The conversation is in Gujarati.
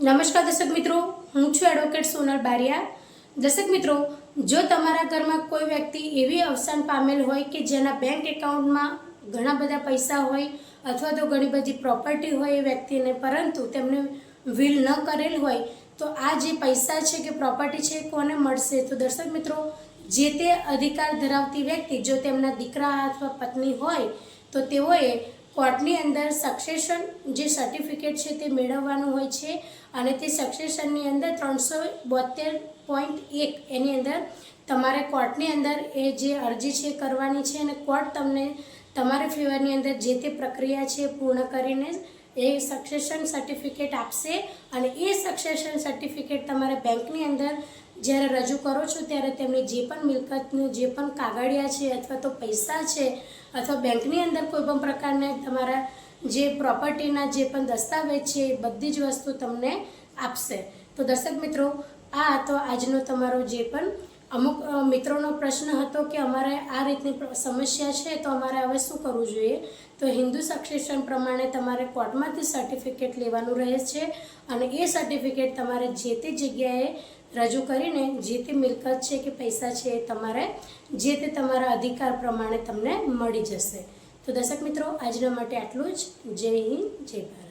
નમસ્કાર દર્શક મિત્રો, હું છું એડવોકેટ સોનલ બારિયા. દર્શક મિત્રો, જો તમારા ઘરમાં કોઈ વ્યક્તિ એવી અવસાન પામેલ હોય કે જેના બેંક એકાઉન્ટમાં ઘણા બધા પૈસા હોય અથવા તો ઘણી બધી પ્રોપર્ટી હોય એ વ્યક્તિને, પરંતુ તેમને વિલ ન કરેલ હોય, તો આ જે પૈસા છે કે પ્રોપર્ટી છે કોને મળશે? તો દર્શક મિત્રો, જે તે અધિકાર ધરાવતી વ્યક્તિ જો તેમના દીકરા અથવા પત્ની હોય, તો તેઓએ કોર્ટની અંદર સક્સેશન જે સર્ટિફિકેટ છે તે મેળવવાનું હોય છે અને તે સક્સેશનની અંદર ત્રણસો બોતેર પોઈન્ટ એક એની અંદર તમારે કોર્ટની અંદર એ જે અરજી છે કરવાની છે અને કોર્ટ તમને તમારા ફેવરની અંદર જે તે પ્રક્રિયા છે પૂર્ણ કરીને એ સક્સેશન સર્ટિફિકેટ આપશે અને એ સક્સેશન સર્ટિફિકેટ તમારે બેંકની અંદર જ્યારે રજૂ કરો છો ત્યારે તેમની જે પણ મિલકતનું, જે પણ કાગળિયા છે અથવા તો પૈસા છે અથવા બેંકની અંદર કોઈ પણ પ્રકારના તમારા જે પ્રોપર્ટીના જે પણ દસ્તાવેજ છે એ બધી જ વસ્તુ તમને આપશે. તો દર્શક મિત્રો, આ હતો આજનો તમારો જે પણ અમુક મિત્રોનો પ્રશ્ન હતો કે અમારે આ રીતની સમસ્યા છે તો અમારે હવે શું કરવું જોઈએ? તો હિન્દુ સબસ્ક્રિપ્શન પ્રમાણે તમારે કોર્ટમાંથી સર્ટિફિકેટ લેવાનું રહે છે અને એ સર્ટિફિકેટ તમારે જે તે જગ્યાએ રજૂ કરીને જે તે મિલકત છે કે પૈસા છે એ તમારે, જે તે તમારા અધિકાર પ્રમાણે તમને મળી જશે. તો દર્શક મિત્રો, આજના માટે આટલું જ. જય હિન્દ, જય ભારત.